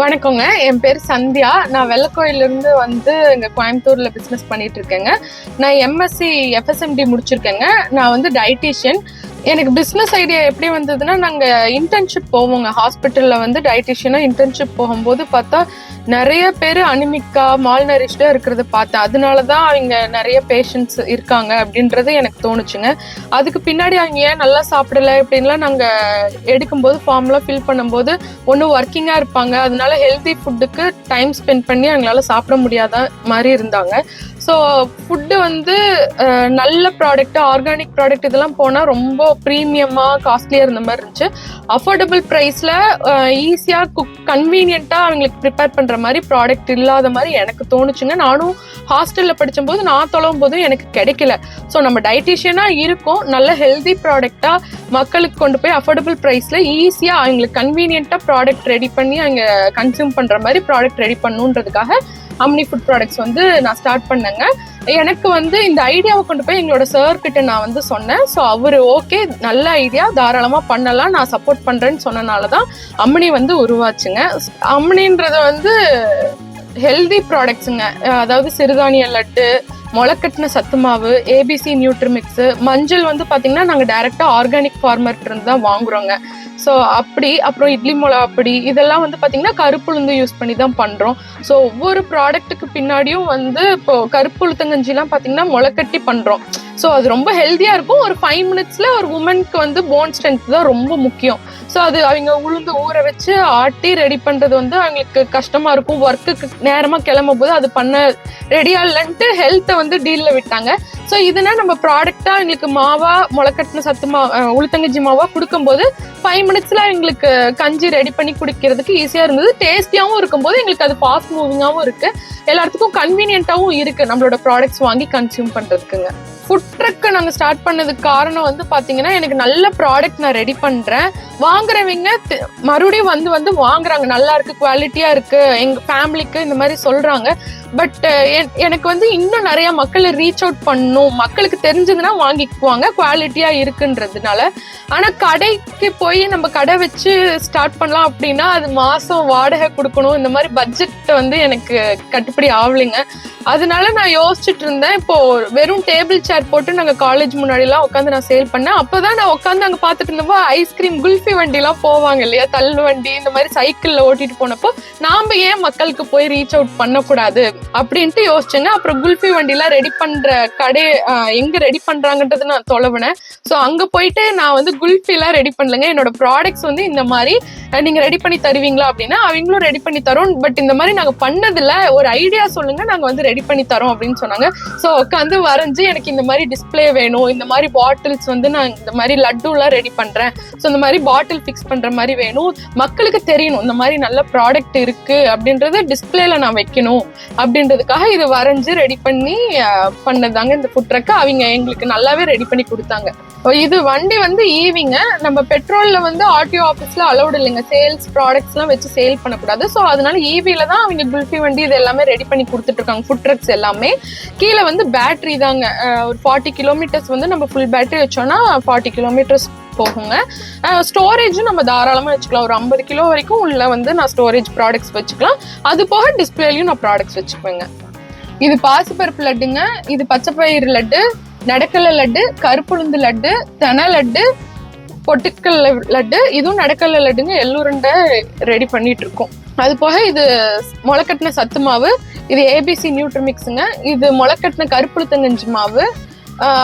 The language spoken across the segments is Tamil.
வணக்கங்க. என் பேர் சந்தியா. நான் வெள்ளக்கோயிலிருந்து வந்து இங்கே கோயம்புத்தூரில் பிஸ்னஸ் பண்ணிட்டு இருக்கேங்க. நான் எம்எஸ்சி எஃப்எஸ்எம்டி முடிச்சிருக்கேங்க. நான் வந்து டயட்டிஷியன் எனக்கு பிஸ்னஸ் ஐடியா எப்படி வந்ததுன்னா நாங்கள் இன்டர்ன்ஷிப் போவோங்க. ஹாஸ்பிட்டலில் வந்து டயட்டீஷியனாக இன்டர்ன்ஷிப் போகும்போது பார்த்தா நிறைய பேர் அனிமிக்கா மால்நரிஷ்டாக இருக்கிறத பார்த்தேன். அதனால தான் அவங்க நிறைய பேஷண்ட்ஸ் இருக்காங்க அப்படின்றது எனக்கு தோணுச்சுங்க. அதுக்கு பின்னாடி அவங்க ஏன் நல்லா சாப்பிடல அப்படின்லாம் நாங்கள் எடுக்கும்போது ஃபார்ம்லாம் ஃபில் பண்ணும்போது ஒன்று ஒர்க்கிங்காக இருப்பாங்க. அதனால ஹெல்தி ஃபுட்டுக்கு டைம் ஸ்பெண்ட் பண்ணி அவங்களால சாப்பிட முடியாத மாதிரி இருந்தாங்க. ஸோ ஃபுட்டு வந்து நல்ல ப்ராடக்ட் ஆர்கானிக் ப்ராடக்ட் இதெல்லாம் போனால் ரொம்ப ப்ரீமியமாக காஸ்ட்லியாக இருந்த மாதிரி இருந்துச்சு. அஃபோர்டபுள் ப்ரைஸில் ஈஸியாக குக் கன்வீனியண்ட்டாக அவங்களுக்கு ப்ரிப்பேர் பண்ணுற மாதிரி ப்ராடக்ட் இல்லாத மாதிரி எனக்கு தோணுச்சுங்க. நானும் ஹாஸ்டலில் படித்தபோது நான் தொலைவும் போதும் எனக்கு கிடைக்கல. ஸோ நம்ம டயட்டிஷியனாக இருக்கும். நல்ல ஹெல்தி ப்ராடக்டாக மக்களுக்கு கொண்டு போய் அஃபோர்டபுள் ப்ரைஸில் ஈஸியாக அவங்களுக்கு கன்வீனியண்ட்டாக ப்ராடக்ட் ரெடி பண்ணி அவங்க கன்சியூம் பண்ணுற மாதிரி ப்ராடக்ட் ரெடி பண்ணுன்றதுக்காக அம்னி ஃபுட் ப்ராடக்ட்ஸ் வந்து நான் ஸ்டார்ட் பண்ணேங்க. எனக்கு வந்து இந்த ஐடியாவை கொண்டு போய் எங்களோட சார் கிட்ட நான் வந்து சொன்னேன். ஸோ அவர் ஓகே நல்ல ஐடியா தாராளமாக பண்ணலாம் நான் சப்போர்ட் பண்ணுறேன்னு சொன்னனால தான் அம்னி வந்து உருவாச்சுங்க. அம்னின்றது வந்து ஹெல்தி ப்ராடக்ட்ஸுங்க அதாவது சிறுதானிய லட்டு முளைக்கட்டின சத்து மாவு ஏபிசி நியூட்ரிமிக்ஸு மஞ்சள் வந்து பார்த்தீங்கன்னா நாங்கள் டைரெக்டாக ஆர்கானிக் ஃபார்மர்ட் இருந்து தான் வாங்குறோங்க. ஸோ அப்படி அப்புறம் இட்லி மிளகா அப்படி இதெல்லாம் வந்து பார்த்தீங்கன்னா கருப்புளுந்து யூஸ் பண்ணி தான் பண்ணுறோம் ஸோ ஒவ்வொரு ப்ராடக்ட்டுக்கு பின்னாடியும் வந்து இப்போ கருப்புளுத்தங்கஞ்சிலாம் பார்த்தீங்கன்னா முளைக்கட்டி பண்ணுறோம் ஸோ அது ரொம்ப ஹெல்த்தியாக இருக்கும். ஒரு ஃபைவ் மினிட்ஸில் ஒரு உமனுக்கு வந்து போன் ஸ்ட்ரென்த் தான் ரொம்ப முக்கியம். ஸோ அது அவங்க உளுந்து ஊற வச்சு ஆட்டி ரெடி பண்ணுறது வந்து அவங்களுக்கு கஷ்டமாக இருக்கும். ஒர்க்குக்கு நேரமாக கிளம்பும் போது அது பண்ண ரெடியா இல்லைன்ட்டு ஹெல்த்தை வந்து டீலில் விட்டாங்க. ஸோ இதுனா நம்ம ப்ராடக்டா எங்களுக்கு மாவா முளைக்கட்டின சத்து மா உளுத்தங்கஞ்சி மாவா கொடுக்கும்போது ஃபைவ் மினிட்ஸில் எங்களுக்கு கஞ்சி ரெடி பண்ணி குடிக்கிறதுக்கு ஈஸியாக இருந்தது. டேஸ்டியாகவும் இருக்கும்போது எங்களுக்கு அது ஃபாஸ்ட் மூவிங்காகவும் இருக்குது எல்லாத்துக்கும் கன்வீனியண்ட்டாகவும் இருக்குது நம்மளோட ப்ராடக்ட்ஸ் வாங்கி கன்சியூம் பண்ணுறதுக்குங்க ஃபுட் ட்ரக் நாங்கள் ஸ்டார்ட் பண்ணதுக்கு காரணம் வந்து பார்த்தீங்கன்னா எனக்கு நல்ல ப்ராடக்ட் நான் ரெடி பண்ணுறேன் வாங்குறவங்க மறுபடியும் வந்து வந்து வாங்குறாங்க. நல்லா இருக்கு குவாலிட்டியாக இருக்கு. எங்கள் ஃபேமிலிக்கு இந்த மாதிரி சொல்கிறாங்க பட் எனக்கு வந்து இன்னும் நிறைய மக்களை ரீச் அவுட் பண்ணும். மக்களுக்கு தெரிஞ்சதுன்னா வாங்கிக்குவாங்க. குவாலிட்டியாக இருக்குன்றதுனால. ஆனால் கடைக்கு போய் நம்ம கடை வச்சு ஸ்டார்ட் பண்ணலாம் அப்படின்னா அது மாதம் வாடகை கொடுக்கணும். இந்த மாதிரி பட்ஜெட் வந்து எனக்கு கட்டுப்படி ஆகலைங்க. அதனால நான் யோசிச்சுட்டு இருந்தேன். இப்போ வெறும் டேபிள் சேர் போட்டு நாங்க காலேஜ் முன்னாடிலாம் உட்காந்து நான் சேல் பண்ணேன். அப்போதான் நான் உட்காந்து அங்கே பார்த்துட்டு இருந்தப்போ ஐஸ்கிரீம் குல்ஃபி வண்டிலாம் போவாங்க இல்லையா? தள்ளு வண்டி இந்த மாதிரி சைக்கிளில் ஓட்டிட்டு போனப்போ நாம் ஏன் மக்களுக்கு போய் ரீச் அவுட் பண்ணக்கூடாது? அப்படின்ட்டு யோசிச்சேங்க. அப்புறம் குல்ஃபி வண்டிலாம் ரெடி பண்ணுற கடை எங்கே ரெடி பண்ணுறாங்கன்றது நான் தொலைவினேன். ஸோ அங்கே போயிட்டு நான் வந்து குல்ஃபிலாம் ரெடி பண்ணலங்க. என்னோட ப்ராடக்ட்ஸ் வந்து இந்த மாதிரி நீங்கள் ரெடி பண்ணி தருவீங்களா அப்படின்னா அவங்களும் ரெடி பண்ணி தரோம் பட் இந்த மாதிரி நாங்கள் பண்ணதில்ல. ஒரு ஐடியா சொல்லுங்கள் நாங்கள் வந்து ரெடி பண்ணி தரோம் அப்படின்னு சொன்னாங்க. ஸோ உட்காந்து வரைஞ்சி எனக்கு இந்த மாதிரி டிஸ்ப்ளே வேணும். இந்த மாதிரி பாட்டில்ஸ் வந்து நான் இந்த மாதிரி லட்டுலாம் ரெடி பண்றேன். ஸோ இந்த மாதிரி பாட்டில் ஃபிக்ஸ் பண்ற மாதிரி வேணும். மக்களுக்கு தெரியணும் இந்த மாதிரி நல்ல ப்ராடக்ட் இருக்கு அப்படின்றத டிஸ்பிளேல நான் வைக்கணும். அப்படின்றதுக்காக இது வரைஞ்சு ரெடி பண்ணி பண்ணதாங்க இந்த ஃபுட் ட்ரக்கை அவங்க எங்களுக்கு நல்லாவே ரெடி பண்ணி கொடுத்தாங்க. இது வண்டி வந்து ஈவிங்க நம்ம பெட்ரோல்ல வந்து ஆர்டிஓ ஆஃபீஸ்ல அலௌட் இல்லைங்க. சேல்ஸ் ப்ராடக்ட்ஸ்லாம் வச்சு சேல் பண்ணக்கூடாது. ஸோ அதனால ஈவில தான் அவங்க குல்ஃபி வண்டி இது எல்லாமே ரெடி பண்ணி கொடுத்துட்டு இருக்காங்க ஃபுட் ட்ரக்ஸ் எல்லாமே. கீழே வந்து பேட்டரி தாங்க. ஒரு ஃபார்ட்டி கிலோமீட்டர்ஸ் வந்து நம்ம ஃபுல் பேட்டரி வச்சோம்னா ஃபார்ட்டி கிலோமீட்டர்ஸ் போகுங்க. ஸ்டோரேஜும் நம்ம தாராளமாக வச்சுக்கலாம். ஒரு ஐம்பது கிலோ வரைக்கும் உள்ள வந்து நான் ஸ்டோரேஜ் ப்ராடக்ட்ஸ் வச்சுக்கலாம். அது போக டிஸ்பிளேலையும் நான் ப்ராடக்ட்ஸ் வச்சுப்பேங்க இது பாசிப்பருப்பு லட்டுங்க. இது பச்சைப்பயிறு லட்டு. நடக்கலை லட்டு கருப்புளுந்து லட்டு தன லட்டு பொட்டுக்கல்ல லட்டு இதுவும் நடக்கல்ல லட்டுங்க. எல்லோருண்டை ரெடி பண்ணிட்டு இருக்கோம் அது போக இது முளைக்கட்டின சத்து மாவு இது ஏபிசி நியூட்ரிமிக்ஸுங்க இது முளைக்கட்டின கருப்புளுத்தங்கஞ்சி மாவு.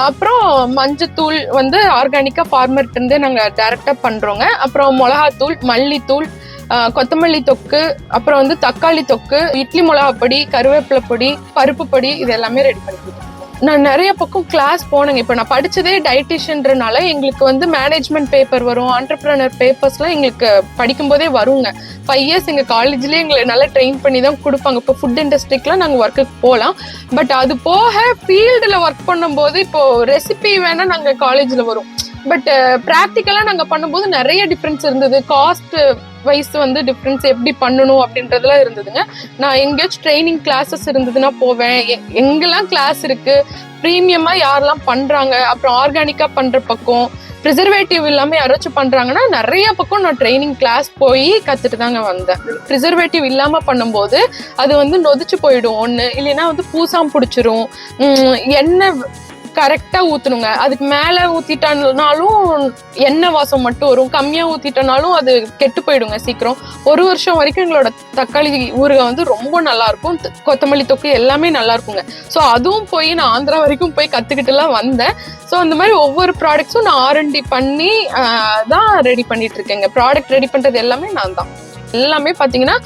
அப்புறம் மஞ்சத்தூள் வந்து ஆர்கானிக்காக ஃபார்மர்ட் நாங்கள் டைரெக்டாக பண்ணுறோங்க அப்புறம் மிளகாத்தூள் மல்லித்தூள் கொத்தமல்லி தொக்கு அப்புறம் வந்து தக்காளி தொக்கு இட்லி மிளகா பொடி கருவேப்பிலை பொடி பருப்பு பொடி இது எல்லாமே ரெடி பண்ணிக்கிறோம் நான் நிறைய பக்கம் கிளாஸ் போனேங்க. இப்போ நான் படிச்சதே டயட்டிஷியன்றனால எங்களுக்கு வந்து மேனேஜ்மெண்ட் பேப்பர் வரும் ஆண்டர்பிரனர் பேப்பர்ஸ்லாம் எங்களுக்கு படிக்கும்போதே வருங்க. ஃபைவ் இயர்ஸ் எங்கள் காலேஜ்லேயே எங்களை நல்லா ட்ரெயின் பண்ணி தான் கொடுப்பாங்க. இப்போ ஃபுட் இண்டஸ்ட்ரிக்கெலாம் நாங்கள் ஒர்க்குக்கு போகலாம். பட் அது போக ஃபீல்டில் ஒர்க் பண்ணும்போது இப்போது ரெசிபி வேணால் நாங்கள் காலேஜில் வரும். பட் ப்ராக்டிக்கலாக நாங்கள் பண்ணும்போது நிறைய டிஃப்ரென்ஸ் இருந்தது. காஸ்ட் வைஸ் வந்து டிஃப்ரென்ஸ் எப்படி பண்ணணும் அப்படின்றதுலாம் இருந்ததுங்க. நான் எங்கேயாச்சும் ட்ரைனிங் கிளாஸஸ் இருந்ததுன்னா போவேன். எங்கெல்லாம் கிளாஸ் இருக்கு ப்ரீமியமாக யாரெல்லாம் பண்ணுறாங்க அப்புறம் ஆர்கானிக்காக பண்ணுற பக்கம் ப்ரிசர்வேட்டிவ் இல்லாமல் யாராச்சும் பண்ணுறாங்கன்னா நிறைய பக்கம் நான் ட்ரைனிங் கிளாஸ் போய் கற்றுட்டு தாங்க வந்தேன். ப்ரிசர்வேட்டிவ் இல்லாமல் பண்ணும்போது அது வந்து நொதிச்சு போயிடும். ஒன்று இல்லைன்னா வந்து பூசாம் பிடிச்சிரும். என்ன கரெக்டா ஊத்தணுங்க. அதுக்கு மேல ஊத்திட்டாலும் எண்ணெய் வாசம் மட்டும் வரும். கம்மியா ஊத்திட்டனாலும் அது கெட்டு போயிடுங்க சீக்கிரம். ஒரு வருஷம் வரைக்கும் எங்களோட தக்காளி ஊறுகாய் வந்து ரொம்ப நல்லா இருக்கும் கொத்தமல்லி தொக்கு எல்லாமே நல்லா இருக்குங்க ஸோ அதுவும் போய் நான் ஆந்திரா வரைக்கும் போய் கத்துக்கிட்டுலாம் வந்தேன். ஸோ அந்த மாதிரி ஒவ்வொரு ப்ராடக்ட்ஸும் நான் ஆர்என்டி பண்ணி தான் ரெடி பண்ணிட்டு இருக்கேங்க. ப்ராடக்ட் ரெடி பண்றது எல்லாமே நான் தான் எல்லாமே பார்த்தீங்கன்னா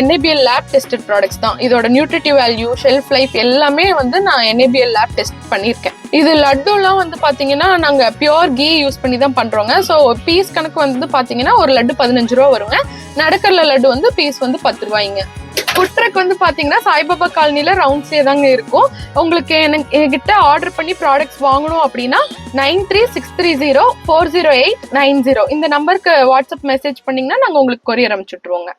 என்ஏபிஎல் லேப் டெஸ்டட் ப்ராடக்ட்ஸ் தான். இதோட நியூட்ரிட்டிவ் வேல்யூ ஷெல்ஃப் லைஃப் எல்லாமே வந்து நான் என்ஏபிஎல் லேப் டெஸ்ட் பண்ணியிருக்கேன். இது லட்டுலாம் வந்து பார்த்தீங்கன்னா நாங்கள் பியோர் கீ யூஸ் பண்ணி தான் பண்ணுறோங்க ஸோ பீஸ் கணக்கு வந்து பார்த்தீங்கன்னா ஒரு லட்டு பதினஞ்சு ரூபா வருங்க. நடக்கரில் லட்டு வந்து பீஸ் வந்து பத்து ரூபாய்ங்க. ஃபுட் ட்ரக் வந்து பார்த்தீங்கன்னா சாய்பாபா காலனியில் ரவுண்ட்ஸ்லேயே தாங்க இருக்கும். உங்களுக்கு எனக்கு என்கிட்ட ஆர்டர் பண்ணி ப்ராடக்ட்ஸ் வாங்கணும் அப்படின்னா nine three six three zero four zero eight nine zero. இந்த நம்பருக்கு வாட்ஸ்அப் மெசேஜ் பண்ணீங்கன்னா நாங்கள் உங்களுக்கு கொரியர் அனுப்பிச்சுட்ருவோங்க